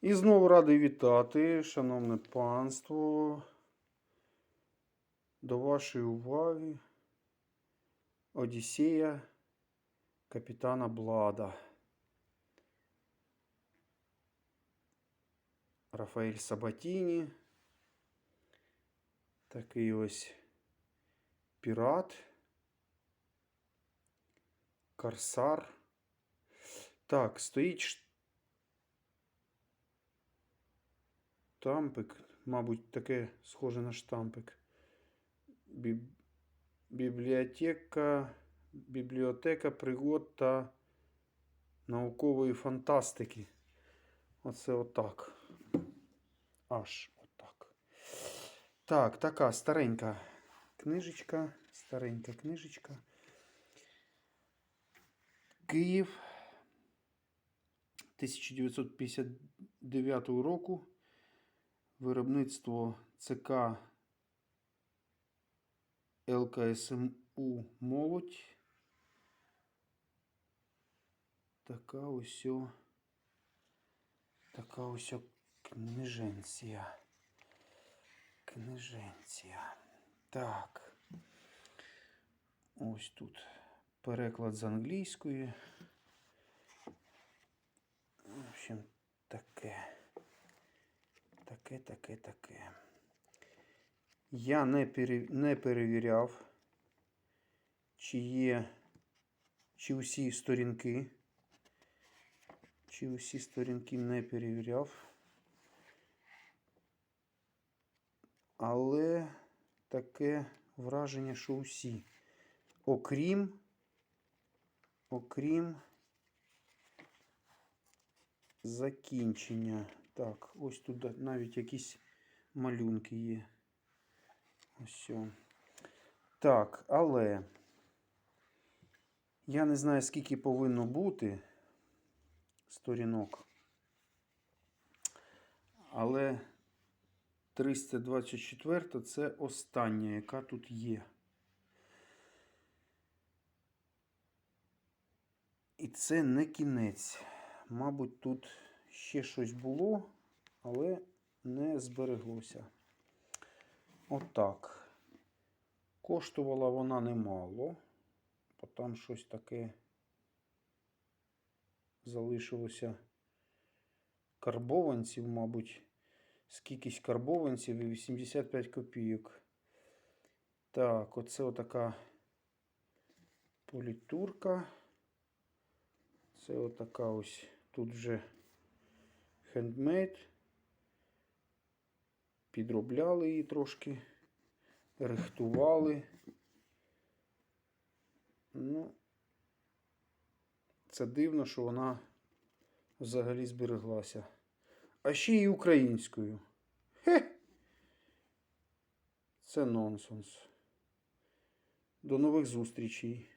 І знову радий вітати, шановне панство. До вашої уваги Одіссея капітана Блада. Рафаель Сабатіні. Такий ось пірат. Корсар. Так, стоїть Штампик, мабуть, таке схоже на штампик. Біб... Бібліотека, бібліотека пригод та наукової фантастики. Оце отак. Аж отак. Так, така старенька книжечка. Старенька книжечка. Київ 1959 року. Виробництво ЦК ЛКСМУ Молодь. Така ось така ось книженція. Книженція. Так. Ось тут переклад з англійської. В общем, таке. Таке, таке, таке. Я не, не перевіряв, чи є, чи усі сторінки. Чи усі сторінки не перевіряв. Але таке враження, що усі. Окрім, окрім закінчення. Так, ось тут навіть якісь малюнки є. Ось. Так, але я не знаю, скільки повинно бути сторінок. Але 324 це остання, яка тут є. І це не кінець. Мабуть, тут ще щось було, але не збереглося. Отак. Коштувала вона немало, бо там щось таке залишилося карбованців, мабуть, скількись карбованців і 85 копійок. Так, оце отака політурка. Це отака ось тут вже хендмейд. Підробляли її трошки, рихтували. Ну, це дивно, що вона взагалі збереглася. А ще й українською. Хе! Це нонсенс. До нових зустрічей.